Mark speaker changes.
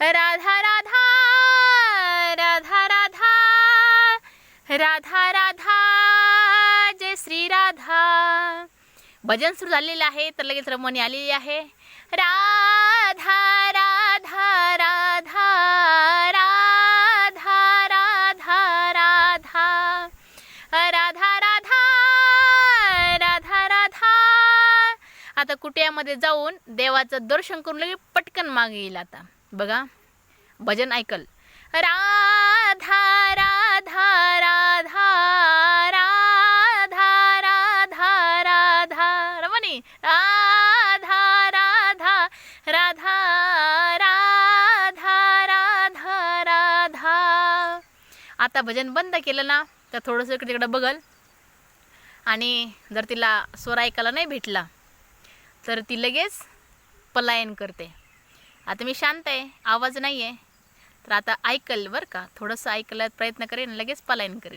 Speaker 1: राधा राधा राधा राधा राधा राधा जय श्री राधा भजन सुरू झालेलं आहे तर लगेच रमणी आलेली आहे राधा राधा राधा राधा राधा राधा राधा राधा राधा राधा आता कुटियामध्ये जाऊन देवाचं दर्शन करून लगेच पटकन मागे येईल आता बघा. भजन ऐकल. राधा राधा राधा राधा राधा राधा रमणी. राधा राधा राधा राधा राधा राधा. आता भजन बंद केलं ना तर थोडंसं इकडे तिकडं बघल. आणि जर तिला स्वर ऐकायला नाही भेटला तर ती लगेच पलायन करते. आता मी शांत आहे आवाज नाही आहे तर आता ऐकल बरं का? थोडंसं ऐकला प्रयत्न करेन लगेच पलायन करेन.